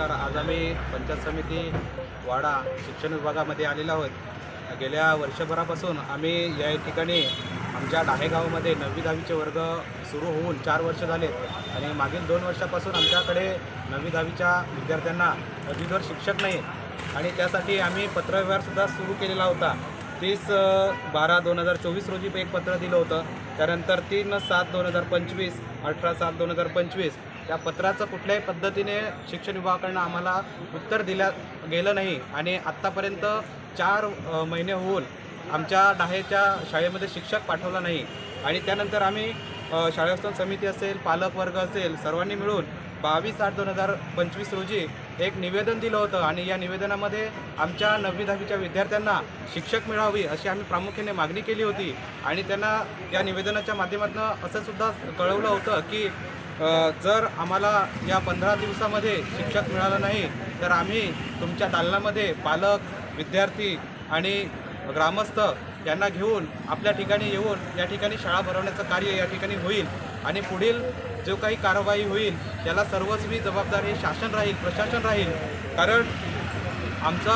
नमस्कार. आज आम्ही पंचायत समिती वाडा शिक्षण विभागामध्ये आलेलो आहोत. गेल्या वर्षभरापासून आम्ही या ठिकाणी आमच्या डाहेगावामध्ये नववी दहावीचे वर्ग सुरू होऊन चार वर्ष झाले आणि मागील दोन वर्षापासून आमच्याकडे नववी दहावीच्या विद्यार्थ्यांना पदवीधर शिक्षक नाही. आणि त्यासाठी आम्ही पत्रव्यवहारसुद्धा सुरू केलेला होता. तीस बारा दोन हजार चोवीस रोजी एक पत्र दिलं होतं. त्यानंतर तीन सात दोन हजार पंचवीस अठरा सात दोन हजार पंचवीस त्या पत्राचं कुठल्याही पद्धतीने शिक्षण विभागाकडनं आम्हाला उत्तर दिल्या गेलं नाही. आणि आत्तापर्यंत चार महिने होऊन आमच्या डाहेच्या शाळेमध्ये शिक्षक पाठवला नाही. आणि त्यानंतर आम्ही अ, शाळास्थान समिती असेल पालक वर्ग असेल सर्वांनी मिळून बावीस आठ दोन हजार पंचवीस रोजी एक निवेदन दिलं होतं. आणि या निवेदनामध्ये आमच्या नववी दहावीच्या विद्यार्थ्यांना शिक्षक मिळावी अशी आम्ही प्रामुख्याने मागणी केली होती. आणि त्यांना या निवेदनाच्या माध्यमातून असं सुद्धा कळवलं होतं की जर आम्हाला या पंधरा दिवसामध्ये शिक्षक मिळालं नाही तर आम्ही तुमच्या दालनामध्ये पालक विद्यार्थी आणि ग्रामस्थ यांना घेऊन आपल्या ठिकाणी येऊन या ठिकाणी शाळा भरवण्याचं कार्य या ठिकाणी होईल आणि पुढील जो काही कारवाई होईल त्याला सर्वस्वी जबाबदार हे शासन राहील प्रशासन राहील. कारण आमचा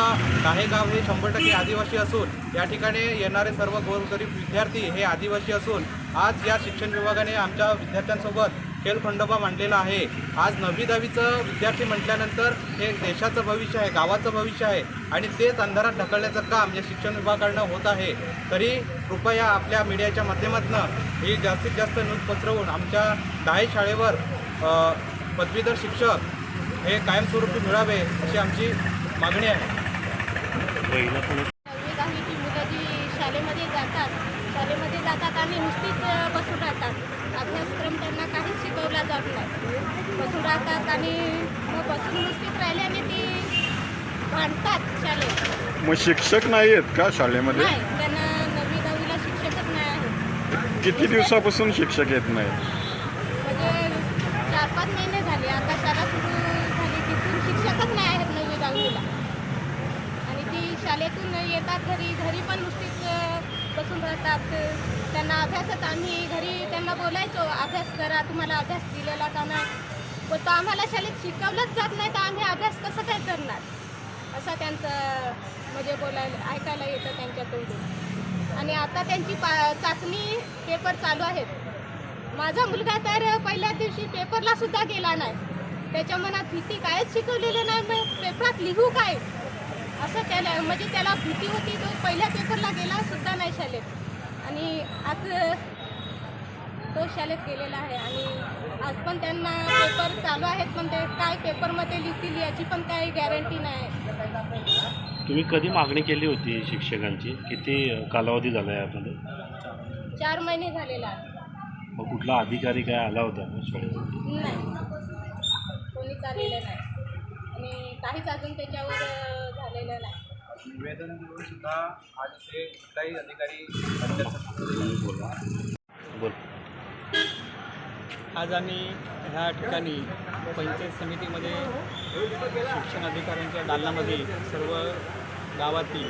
गाव हे शंभर टक्के आदिवासी असून या ठिकाणी येणारे सर्व गोरगरीब विद्यार्थी हे आदिवासी असून आज या शिक्षण विभागाने आमच्या विद्यार्थ्यांसोबत खेळखंडोबा मांडलेला आहे. आज नववी दहावीचं विद्यार्थी म्हटल्यानंतर हे देशाचं भविष्य आहे गावाचं भविष्य आहे आणि तेच अंधारात ढकलण्याचं काम या शिक्षण विभागाकडनं होत आहे. तरी कृपया आपल्या मीडियाच्या माध्यमातून ही जास्तीत जास्त न्यूज पसरवून आमच्या दाई शाळेवर पदवीधर शिक्षक हे कायमस्वरूपी मिळावे अशी आमची मागणी आहे. नववी दहावीची मुलं जी शाळेमध्ये जातात शाळेमध्ये जातात आणि नुसतीच बसून राहतात. अभ्यासक्रम त्यांना काही शिकवला जात नाही. बसून राहतात आणि मग बसून नुसतीच राहिल्याने ती भांडतात शाळेत. मग शिक्षक नाही आहेत का शाळेमध्ये? नाही त्यांना नववी दहावीला शिक्षकच नाही आहे किती दिवसापासून शिक्षक येत नाही म्हणजे चार पाच महिने झाले. आता शाळा सुरू झाली तिथून शिक्षकच नाही आहेत नववी दहावीला आणि ती शाळेतून येतात घरी घरी पण नुसतीच अ, बसून राहतात. त्यांना अभ्यासात आम्ही घरी त्यांना बोलायचो अभ्यास करा तुम्हाला अभ्यास दिलेला का नाही? पण तो आम्हाला शाळेत शिकवलंच जात नाही तर आम्ही अभ्यास कसं काय करणार? असं त्यांचं म्हणजे बोलायला ऐकायला येतं त्यांच्याकडून. आणि आता त्यांची पा चाचणी पेपर चालू आहेत. माझा मुलगा तर पहिल्या दिवशी पेपरला सुद्धा गेला नाही. त्याच्या मनात भीती कायच शिकवलेलं नाही मग पेपरात लिहू काय? असं त्याला म्हणजे त्याला भीती होती तो पहिल्या पेपरला गेला सुद्धा नाही शाळेत. आणि आज तो शाळेत गेलेला आहे. आणि आज पण त्यांना पेपर चालू आहेत पण ते काय पेपरमध्ये लिहितील याची पण काही गॅरंटी नाही तुम्ही कधी मागणी केली होती शिक्षकांची? किती कालावधी झाला आहे यामध्ये? चार महिने झालेला. आहे मग कुठला अधिकारी काय आला होता? शाळेमध्ये नाही. कोणीच आलेलं नाही. आणि काहीच अजून त्याच्यावर झालेलं नाही. निवेदन देऊन सुद्धा आज ते कुठलाही अधिकारी बोल. आज आम्ही ह्या ठिकाणी पंचायत समितीमध्ये शिक्षण अधिकाऱ्यांच्या दालनामध्ये सर्व गावातील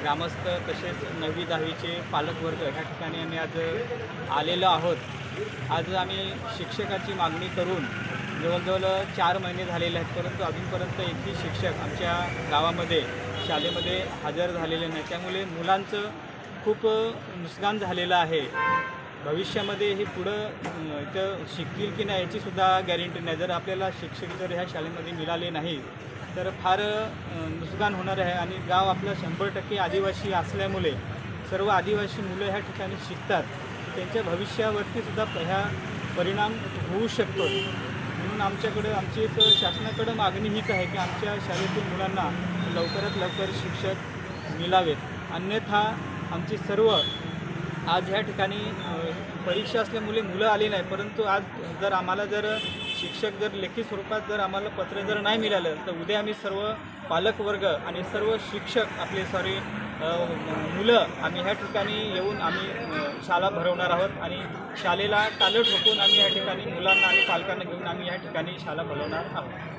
ग्रामस्थ तसेच नववी दहावीचे पालकवर्ग ह्या ठिकाणी आम्ही आज आलेलो आहोत. आज आम्ही शिक्षकाची मागणी करून जवळजवळ चार महिने झालेले आहेत परंतु अजूनपर्यंत एकही शिक्षक आमच्या गावामध्ये शाळेमध्ये हजर झालेले नाही. त्यामुळे मुलांचं खूप नुकसान झालेलं आहे. भविष्यामध्ये हे पुढं इथं शिकतील की नाही याचीसुद्धा गॅरंटी नाही. जर आपल्याला शिक्षक जर ह्या शाळेमध्ये मिळाले नाही तर फार नुकसान होणार आहे. आणि गाव आपलं शंभर टक्के आदिवासी असल्यामुळे सर्व आदिवासी मुलं ह्या ठिकाणी शिकतात. त्यांच्या भविष्यावरतीसुद्धा ह्या परिणाम होऊ शकतो. म्हणून आमच्याकडं आमची एक शासनाकडं मागणी हीच आहे की आमच्या शाळेतील मुलांना लवकरात लवकर शिक्षक मिळावेत. अन्यथा आमची सर्व आज ह्या ठिकाणी परीक्षा असल्यामुळे मुलं आली नाही. परंतु आज जर आम्हाला जर शिक्षक जर लेखी स्वरूपात जर आम्हाला पत्र जर नाही मिळालं तर उद्या आम्ही सर्व पालकवर्ग आणि सर्व शिक्षक आपले सॉरी मुलं आम्ही ह्या ठिकाणी येऊन आम्ही शाळा भरवणार आहोत आणि शाळेला टालं ठोकून आम्ही या ठिकाणी मुलांना आणि पालकांना घेऊन आम्ही या ठिकाणी शाळा भरवणार आहोत.